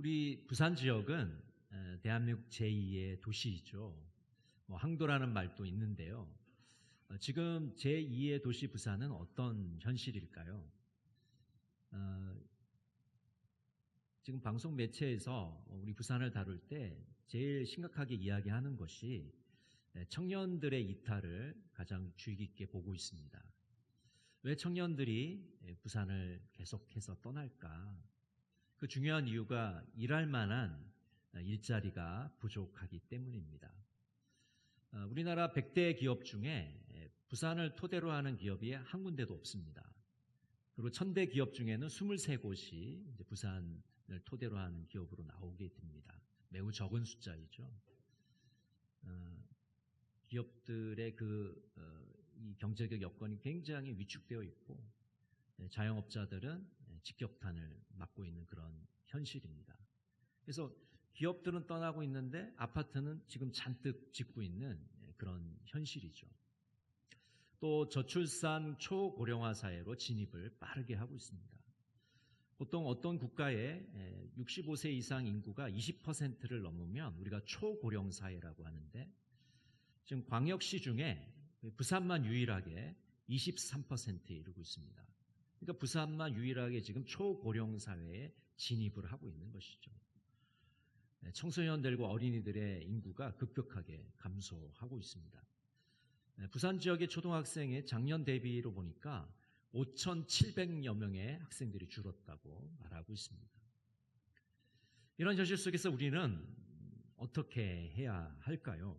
우리 부산 지역은 에, 대한민국 제2의 도시이죠. 뭐 항도라는 말도 있는데요. 어, 지금 제2의 도시 부산은 어떤 현실일까요? 어, 지금 방송 매체에서 우리 부산을 다룰 때 제일 심각하게 이야기하는 것이 네, 청년들의 이탈을 가장 주의 깊게 보고 있습니다. 왜 청년들이 예, 부산을 계속해서 떠날까? 그 중요한 이유가 일할 만한 일자리가 부족하기 때문입니다. 어, 우리나라 100대 기업 중에 예, 부산을 토대로 하는 기업이 한 군데도 없습니다. 그리고 1000대 기업 중에는 23곳이 부산을 토대로 하는 기업으로 나오게 됩니다. 매우 적은 숫자이죠. 어, 기업들의 그, 어, 이 경제적 여건이 굉장히 위축되어 있고, 네, 자영업자들은 네, 직격탄을 맞고 있는 그런 현실입니다. 그래서 기업들은 떠나고 있는데 아파트는 지금 잔뜩 짓고 있는 네, 그런 현실이죠. 또 저출산 초고령화 사회로 진입을 빠르게 하고 있습니다. 보통 어떤 국가에 65세 이상 인구가 20%를 넘으면 우리가 초고령 사회라고 하는데 지금 광역시 중에 부산만 유일하게 23%에 이르고 있습니다. 그러니까 부산만 유일하게 지금 초고령 사회에 진입을 하고 있는 것이죠. 네, 청소년들과 어린이들의 인구가 급격하게 감소하고 있습니다. 네, 부산 지역의 초등학생의 작년 대비로 보니까 5,700여 명의 학생들이 줄었다고 말하고 있습니다. 이런 현실 속에서 우리는 어떻게 해야 할까요?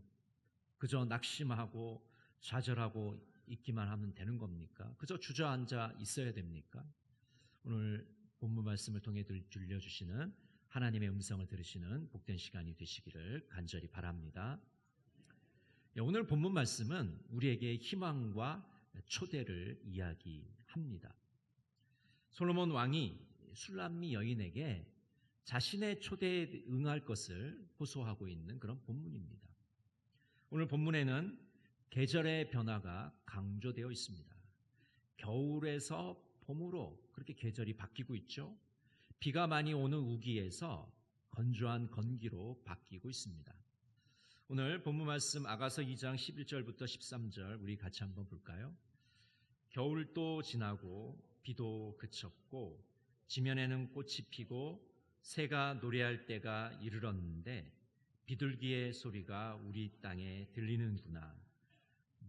그저 낙심하고 좌절하고 있기만 하면 되는 겁니까? 그저 주저앉아 있어야 됩니까? 오늘 본문 말씀을 통해 들려주시는 하나님의 음성을 들으시는 복된 시간이 되시기를 간절히 바랍니다. 예, 오늘 본문 말씀은 우리에게 희망과 초대를 이야기합니다. 솔로몬 왕이 술람미 여인에게 자신의 초대에 응할 것을 호소하고 있는 그런 본문입니다. 오늘 본문에는 계절의 변화가 강조되어 있습니다. 겨울에서 봄으로 그렇게 계절이 바뀌고 있죠. 비가 많이 오는 우기에서 건조한 건기로 바뀌고 있습니다. 오늘 본문 말씀 아가서 2장 11절부터 13절 우리 같이 한번 볼까요? 겨울도 지나고 비도 그쳤고 지면에는 꽃이 피고 새가 노래할 때가 이르렀는데 비둘기의 소리가 우리 땅에 들리는구나.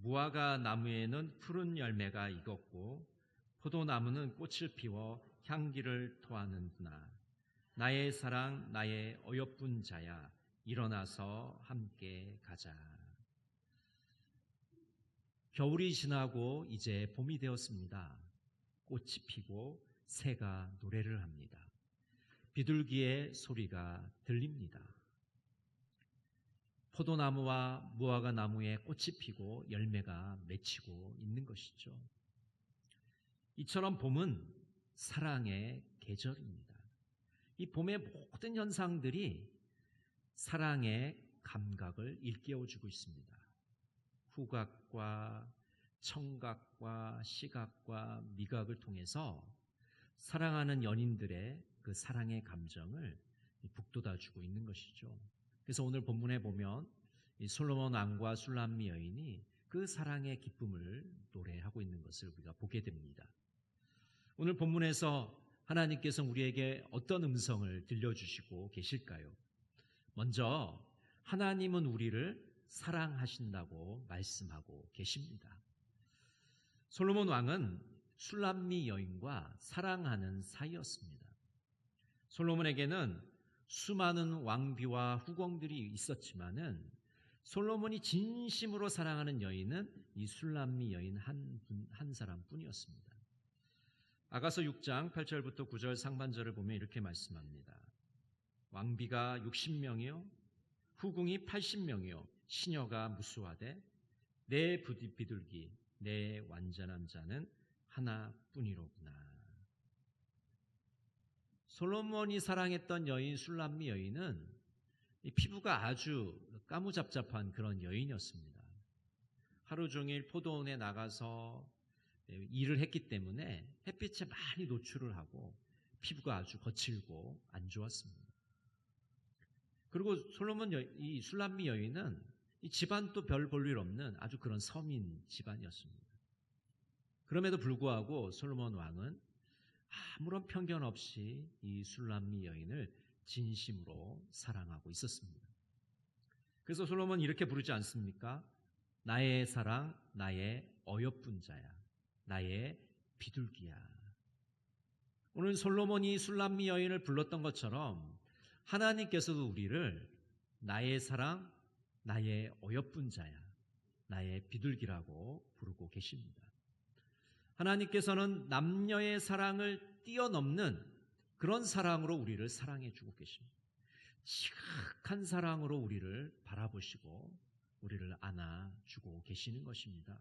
무화과 나무에는 푸른 열매가 익었고 포도나무는 꽃을 피워 향기를 토하는구나. 나의 사랑, 나의 어여쁜 자야, 일어나서 함께 가자. 겨울이 지나고 이제 봄이 되었습니다. 꽃이 피고 새가 노래를 합니다. 비둘기의 소리가 들립니다. 포도나무와 무화과 나무에 꽃이 피고 열매가 맺히고 있는 것이죠. 이처럼 봄은 사랑의 계절입니다. 이 봄의 모든 현상들이 사랑의 감각을 일깨워주고 있습니다. 후각과 청각과 시각과 미각을 통해서 사랑하는 연인들의 그 사랑의 감정을 북돋아주고 있는 것이죠. 그래서 오늘 본문에 보면 솔로몬 왕과 술람미 여인이 그 사랑의 기쁨을 노래하고 있는 것을 우리가 보게 됩니다. 오늘 본문에서 하나님께서 우리에게 어떤 음성을 들려주시고 계실까요? 먼저 하나님은 우리를 사랑하신다고 말씀하고 계십니다. 솔로몬 왕은 술람미 여인과 사랑하는 사이였습니다. 솔로몬에게는 수많은 왕비와 후궁들이 있었지만은 솔로몬이 진심으로 사랑하는 여인은 이 술람미 여인 한, 분, 한 사람뿐이었습니다. 아가서 6장 8절부터 9절 상반절을 보면 이렇게 말씀합니다. 왕비가 60명이요 후궁이 80명이요 시녀가 무수하되 내 부디 비둘기 내 완전한 자는 하나뿐이로구나. 솔로몬이 사랑했던 여인 술람미 여인은 피부가 아주 까무잡잡한 그런 여인이었습니다. 하루 종일 포도원에 나가서 일을 했기 때문에 햇빛에 많이 노출을 하고 피부가 아주 거칠고 안 좋았습니다. 그리고 솔로몬 여, 이 술람미 여인은 이 집안도 별 볼 일 없는 아주 그런 서민 집안이었습니다. 그럼에도 불구하고 솔로몬 왕은 아무런 편견 없이 이 술람미 여인을 진심으로 사랑하고 있었습니다. 그래서 솔로몬 이렇게 부르지 않습니까? 나의 사랑, 나의 어여쁜 자야, 나의 비둘기야. 오늘 솔로몬이 술람미 여인을 불렀던 것처럼 하나님께서도 우리를 나의 사랑, 나의 어여쁜 자야, 나의 비둘기라고 부르고 계십니다. 하나님께서는 남녀의 사랑을 뛰어넘는 그런 사랑으로 우리를 사랑해 주고 계십니다. 지극한 사랑으로 우리를 바라보시고 우리를 안아주고 계시는 것입니다.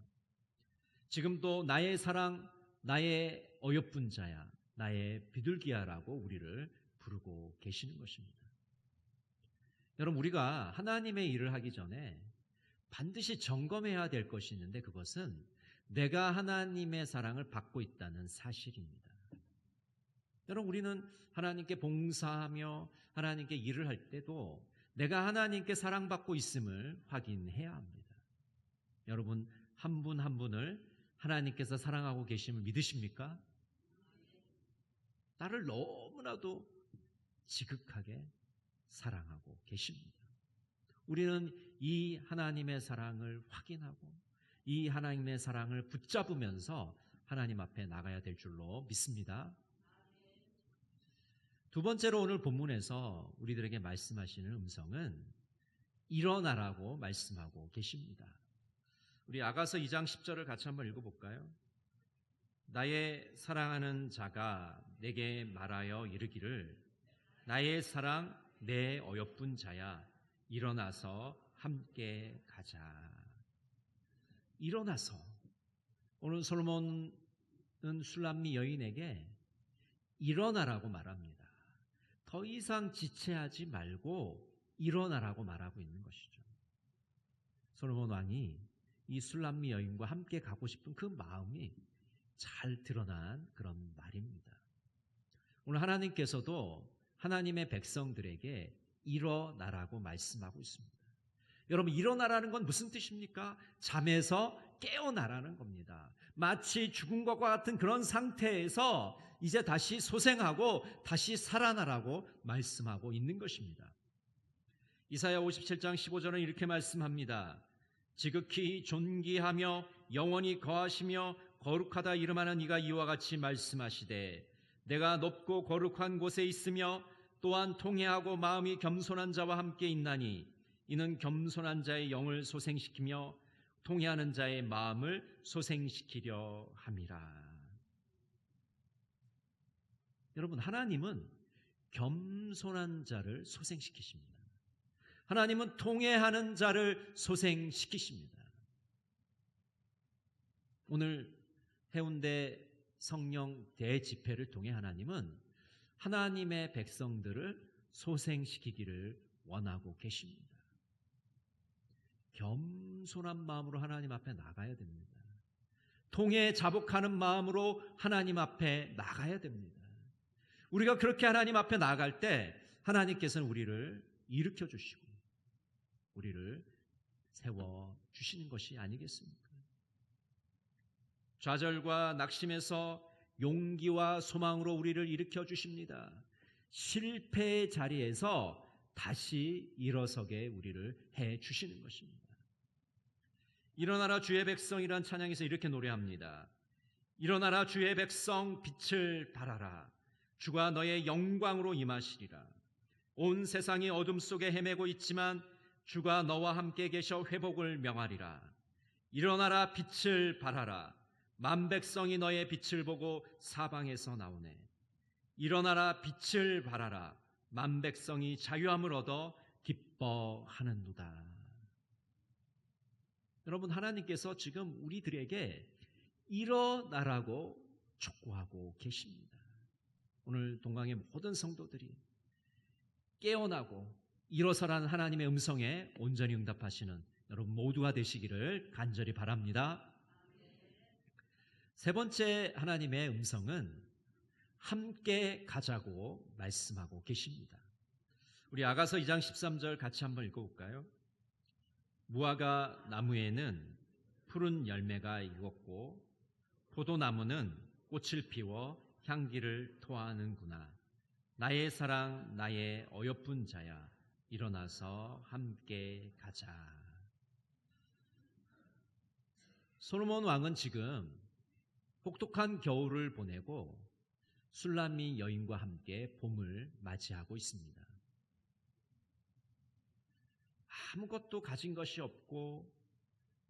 지금도 나의 사랑, 나의 어여쁜 자야, 나의 비둘기야라고 우리를 부르고 계시는 것입니다. 여러분, 우리가 하나님의 일을 하기 전에 반드시 점검해야 될 것이 있는데 그것은 내가 하나님의 사랑을 받고 있다는 사실입니다. 여러분, 우리는 하나님께 봉사하며 하나님께 일을 할 때도 내가 하나님께 사랑받고 있음을 확인해야 합니다. 여러분, 한 분한 분을 하나님께서 사랑하고 계심을 믿으십니까? 나를 너무나도 지극하게 사랑하고 계십니다. 우리는 이 하나님의 사랑을 확인하고 이 하나님의 사랑을 붙잡으면서 하나님 앞에 나가야 될 줄로 믿습니다. 두 번째로 오늘 본문에서 우리들에게 말씀하시는 음성은 일어나라고 말씀하고 계십니다. 우리 아가서 2장 10절을 같이 한번 읽어볼까요? 나의 사랑하는 자가 내게 말하여 이르기를 나의 사랑 내 어여쁜 자야 일어나서 함께 가자. 일어나서 오늘 솔로몬은 술람미 여인에게 일어나라고 말합니다. 더 이상 지체하지 말고 일어나라고 말하고 있는 것이죠. 솔로몬 왕이 이 술람미 여인과 함께 가고 싶은 그 마음이 잘 드러난 그런 말입니다. 오늘 하나님께서도 하나님의 백성들에게 일어나라고 말씀하고 있습니다. 여러분, 일어나라는 건 무슨 뜻입니까? 잠에서 깨어나라는 겁니다. 마치 죽은 것과 같은 그런 상태에서 이제 다시 소생하고 다시 살아나라고 말씀하고 있는 것입니다. 이사야 57장 15절은 이렇게 말씀합니다. 지극히 존귀하며 영원히 거하시며 거룩하다 이름하는 이가 이와 같이 말씀하시되 내가 높고 거룩한 곳에 있으며 또한 통회하고 마음이 겸손한 자와 함께 있나니 이는 겸손한 자의 영을 소생시키며 통회하는 자의 마음을 소생시키려 함이라. 여러분 하나님은 겸손한 자를 소생시키십니다. 하나님은 통회하는 자를 소생시키십니다. 오늘 해운대 성령 대집회를 통해 하나님은 하나님의 백성들을 소생시키기를 원하고 계십니다. 겸손한 마음으로 하나님 앞에 나가야 됩니다. 통해 자복하는 마음으로 하나님 앞에 나가야 됩니다. 우리가 그렇게 하나님 앞에 나갈 때 하나님께서는 우리를 일으켜 주시고 우리를 세워 주시는 것이 아니겠습니까? 좌절과 낙심에서 용기와 소망으로 우리를 일으켜 주십니다. 실패의 자리에서 다시 일어서게 우리를 해 주시는 것입니다. 일어나라 주의 백성이란 찬양에서 이렇게 노래합니다. 일어나라 주의 백성 빛을 발하라. 주가 너의 영광으로 임하시리라. 온 세상이 어둠 속에 헤매고 있지만 주가 너와 함께 계셔 회복을 명하리라. 일어나라 빛을 발하라. 만 백성이 너의 빛을 보고 사방에서 나오네. 일어나라 빛을 발하라. 만 백성이 자유함을 얻어 기뻐하는도다. 여러분 하나님께서 지금 우리들에게 일어나라고 촉구하고 계십니다. 오늘 동강의 모든 성도들이 깨어나고 일어서라는 하나님의 음성에 온전히 응답하시는 여러분 모두가 되시기를 간절히 바랍니다. 세 번째 하나님의 음성은 함께 가자고 말씀하고 계십니다. 우리 아가서 2장 13절 같이 한번 읽어볼까요? 무화과 나무에는 푸른 열매가 익었고 포도나무는 꽃을 피워 향기를 토하는구나. 나의 사랑, 나의 어여쁜 자야, 일어나서 함께 가자. 솔로몬 왕은 지금 혹독한 겨울을 보내고 술람미 여인과 함께 봄을 맞이하고 있습니다. 아무것도 가진 것이 없고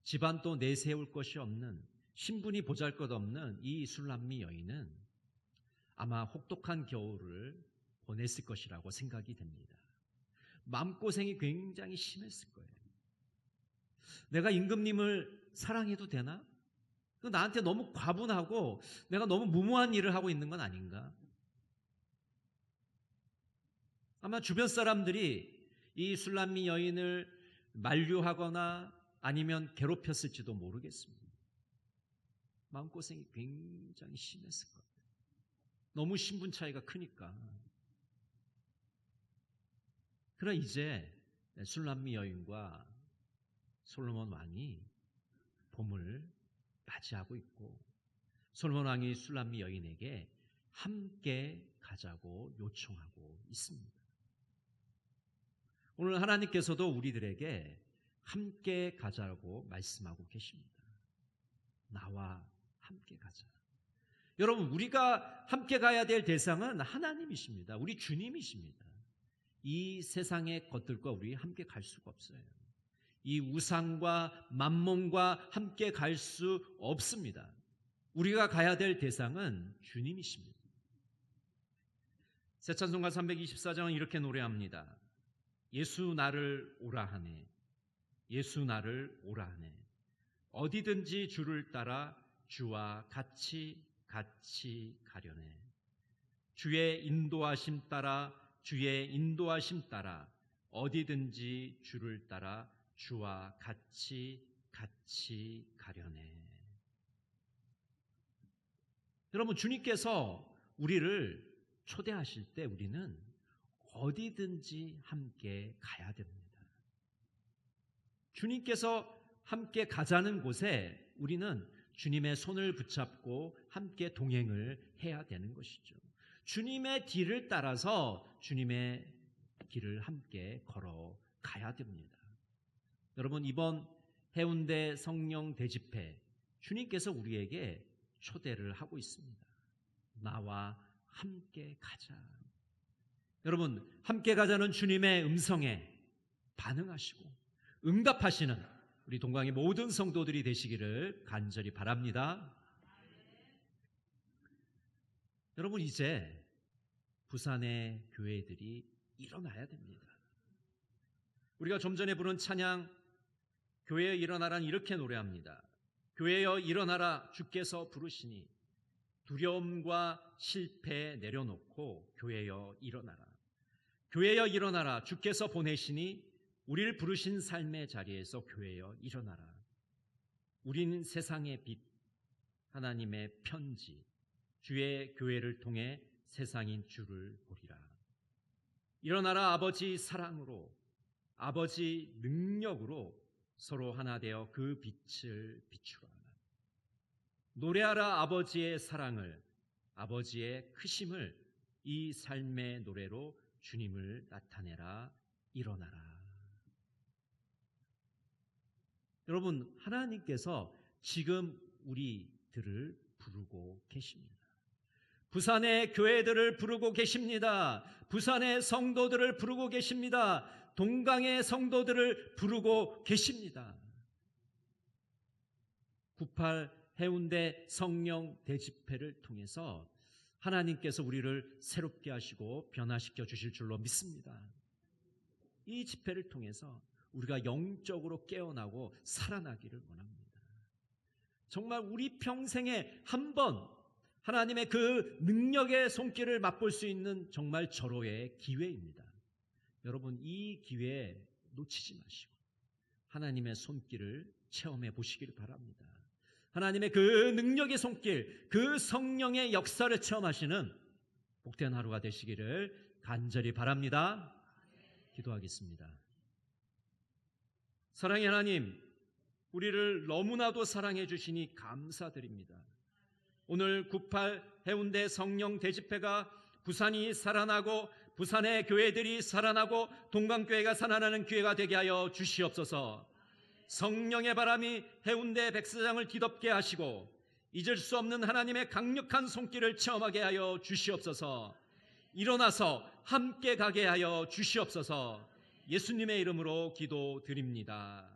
집안도 내세울 것이 없는 신분이 보잘것없는 이 술람미 여인은 아마 혹독한 겨울을 보냈을 것이라고 생각이 됩니다. 마음고생이 굉장히 심했을 거예요. 내가 임금님을 사랑해도 되나? 그 나한테 너무 과분하고 내가 너무 무모한 일을 하고 있는 건 아닌가? 아마 주변 사람들이 이 술람미 여인을 만류하거나 아니면 괴롭혔을지도 모르겠습니다. 마음고생이 굉장히 심했을 것 같아요. 너무 신분 차이가 크니까. 그러나 이제 술람미 여인과 솔로몬 왕이 봄을 맞이하고 있고 솔로몬 왕이 술람미 여인에게 함께 가자고 요청하고 있습니다. 오늘 하나님께서도 우리들에게 함께 가자고 말씀하고 계십니다. 나와 함께 가자. 여러분, 우리가 함께 가야 될 대상은 하나님이십니다. 우리 주님이십니다. 이 세상의 것들과 우리 함께 갈 수가 없어요. 이 우상과 만몬과 함께 갈 수 없습니다. 우리가 가야 될 대상은 주님이십니다. 새 찬송가 324장은 이렇게 노래합니다. 예수 나를 오라 하네. 예수 나를 오라 하네. 어디든지 주를 따라 주와 같이 같이 가려네. 주의 인도하심 따라 주의 인도하심 따라 어디든지 주를 따라 주와 같이 같이 가려네. 여러분 주님께서 우리를 초대하실 때 우리는 어디든지 함께 가야 됩니다. 주님께서 함께 가자는 곳에 우리는 주님의 손을 붙잡고 함께 동행을 해야 되는 것이죠. 주님의 뒤를 따라서 주님의 길을 함께 걸어 가야 됩니다. 여러분, 이번 해운대 성령 대집회, 주님께서 우리에게 초대를 하고 있습니다. 나와 함께 가자. 여러분, 함께 가자는 주님의 음성에 반응하시고 응답하시는 우리 동강의 모든 성도들이 되시기를 간절히 바랍니다. 여러분, 이제 부산의 교회들이 일어나야 됩니다. 우리가 좀 전에 부른 찬양, 교회에 일어나란 이렇게 노래합니다. 교회여 일어나라 주께서 부르시니 두려움과 실패 내려놓고 교회여 일어나라. 교회여 일어나라 주께서 보내시니 우리를 부르신 삶의 자리에서 교회여 일어나라. 우리는 세상의 빛, 하나님의 편지, 주의 교회를 통해 세상인 주를 보리라. 일어나라 아버지 사랑으로, 아버지 능력으로 서로 하나 되어 그 빛을 비추라. 노래하라 아버지의 사랑을, 아버지의 크심을 이 삶의 노래로 주님을 나타내라, 일어나라. 여러분, 하나님께서 지금 우리들을 부르고 계십니다. 부산의 교회들을 부르고 계십니다. 부산의 성도들을 부르고 계십니다. 동강의 성도들을 부르고 계십니다. 98 해운대 성령 대집회를 통해서 하나님께서 우리를 새롭게 하시고 변화시켜 주실 줄로 믿습니다. 이 집회를 통해서 우리가 영적으로 깨어나고 살아나기를 원합니다. 정말 우리 평생에 한 번 하나님의 그 능력의 손길을 맛볼 수 있는 정말 절호의 기회입니다. 여러분 이 기회 놓치지 마시고 하나님의 손길을 체험해 보시기를 바랍니다. 하나님의 그 능력의 손길, 그 성령의 역사를 체험하시는 복된 하루가 되시기를 간절히 바랍니다. 기도하겠습니다. 사랑의 하나님, 우리를 너무나도 사랑해 주시니 감사드립니다. 오늘 98 해운대 성령 대집회가 부산이 살아나고 부산의 교회들이 살아나고 동강교회가 살아나는 기회가 되게 하여 주시옵소서. 성령의 바람이 해운대 백사장을 뒤덮게 하시고 잊을 수 없는 하나님의 강력한 손길을 체험하게 하여 주시옵소서. 일어나서 함께 가게 하여 주시옵소서. 예수님의 이름으로 기도드립니다.